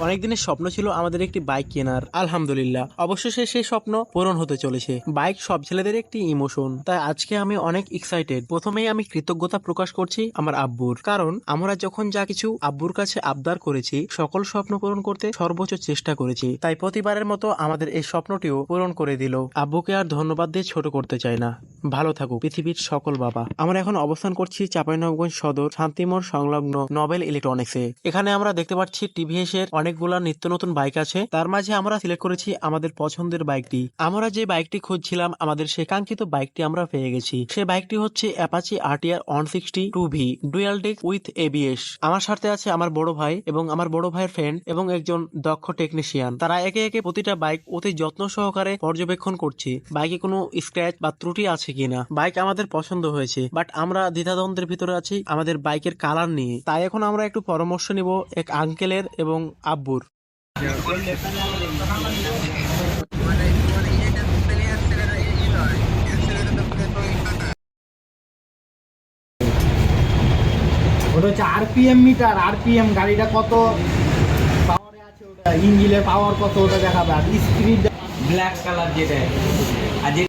অনেক দিনের স্বপ্ন ছিল আমাদের একটি বাইক কেনার। আলহামদুলিল্লাহ, অবশেষে সেই স্বপ্ন পূরণ হতে চলেছে। বাইক সব ছেলেদের একটি ইমোশন। তাই আজকে আমি অনেক এক্সাইটেড প্রথমেই আমি কৃতজ্ঞতা প্রকাশ করছি আমার আব্বুর। কারণ আমরা যখন যা কিছু আব্বুর কাছে আবদার করেছি, সকল স্বপ্ন পূরণ করতে সর্বোচ্চ চেষ্টা করেছি। তাই প্রতিবারের মতো আমাদের এই স্বপ্নটিও পূরণ করে দিল। আব্বুকে আর ধন্যবাদ দিয়ে ছোট করতে চাই না। ভালো থাকুক, পৃথিবীর সকল বাবা। আমরা এখন অবস্থান করছি চাঁপাইনবাবগঞ্জ সদর শান্তিমোড় সংলগ্ন নোবেল ইলেকট্রনিক্সে। এখানে আমরা দেখতে পাচ্ছি টিভিএস এর অনেকগুলা নিত্য নতুন বাইক আছে। তার মাঝে আমরা সিলেক্ট করেছি আমাদের পছন্দের বাইকটি। আমরা যে বাইকটি খুঁজছিলাম, আমাদের সে কাঙ্ক্ষিত বাইকটি আমরা পেয়ে গেছি। সে বাইকটি হচ্ছে Apache RTR one sixty two V dual disc with ABS আমার সাথে আছে আমার বড় ভাই এবং আমার বড় ভাইয়ের ফ্রেন্ড এবং একজন দক্ষ টেকনিশিয়ান তারা একে একে প্রতিটা বাইক অতি যত্ন সহকারে পর্যবেক্ষণ করছে। বাইকে কোনো স্ক্র্যাচ বা ত্রুটি আছে কিনা। বাইক আমাদের পছন্দ হয়েছে বাট আমরা দ্বিধাদ্বন্দ্বের ভিতরে আছি আমাদের বাইকের কালার নিয়ে। তাই এখন আমরা একটু পরামর্শ নিব এক আঙ্কেলের এবং আব্বুর। ওটা হচ্ছে আরপিএম মিটার আরপিএম গাড়িটা কত? পাওয়ারে আছে ওটা ইঞ্জিনের পাওয়ার কত ওটা দেখাবে। আর ব্ল্যাক কালার যেটা। আর যে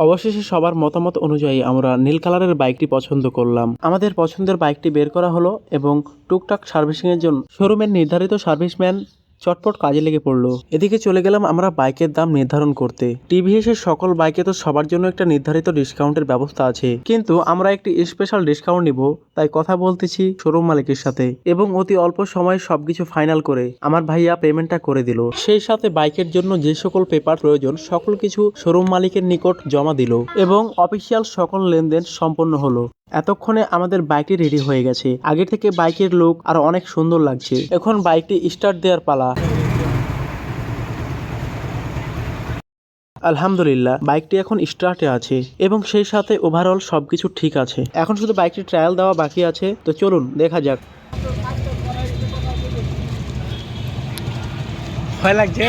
অবশেষে সবার মতামত অনুযায়ী আমরা নীল কালারের বাইকটি পছন্দ করলাম। আমাদের পছন্দের বাইকটি বের করা হলো এবং টুকটাক সার্ভিসিংয়ের জন্য শোরুমের নির্ধারিত সার্ভিসম্যান চটপট কাজে লেগে পড়ল। এদিকে চলে গেলাম আমরা বাইকের দাম নির্ধারণ করতে। টিভিএস এর সকল বাইকে তো সবার জন্য একটা নির্ধারিত ডিসকাউন্টের ব্যবস্থা আছে। কিন্তু আমরা একটি স্পেশাল ডিসকাউন্ট নিব, তাই কথা বলতেছি শোরুম মালিকের সাথে। এবং অতি অল্প সময়ে সবকিছু ফাইনাল করে আমার ভাইয়া পেমেন্টটা করে দিল। সেই সাথে বাইকের জন্য যে সকল পেপার প্রয়োজন, সকল কিছু শোরুম মালিকের নিকট জমা দিল এবং অফিসিয়াল সকল লেনদেন সম্পন্ন হলো। এতক্ষণে আমাদের বাইকটি রেডি হয়ে গেছে। আগে থেকে বাইকের লুক আর অনেক সুন্দর লাগছে। এখন বাইকটি স্টার্ট দেওয়ার পালা। আলহামদুলিল্লাহ বাইকটি এখন স্টার্টে আছে এবং সেই সাথে ওভারঅল সবকিছু ঠিক আছে। এখন শুধু বাইকটি ট্রায়াল দেওয়া বাকি আছে। তো চলুন, দেখা যাক। ভয় লাগছে?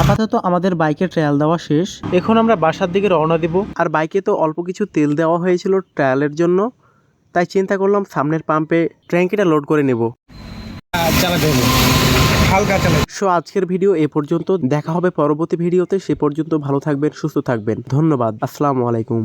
আপাতত আমাদের বাইকের ট্রায়াল দেওয়া শেষ। এখন আমরা বাসার দিকে রওনা দেব। আর বাইকে তো অল্প কিছু তেল দেওয়া হয়েছিল ট্রায়ালের জন্য। তাই চিন্তা করলাম সামনের পাম্পে ট্যাঙ্কিটা লোড করে নেব। হালকা সো আজকের ভিডিও এ পর্যন্ত। দেখা হবে পরবর্তী ভিডিওতে সে পর্যন্ত ভালো থাকবেন, সুস্থ থাকবেন। ধন্যবাদ। আসসালামু আলাইকুম।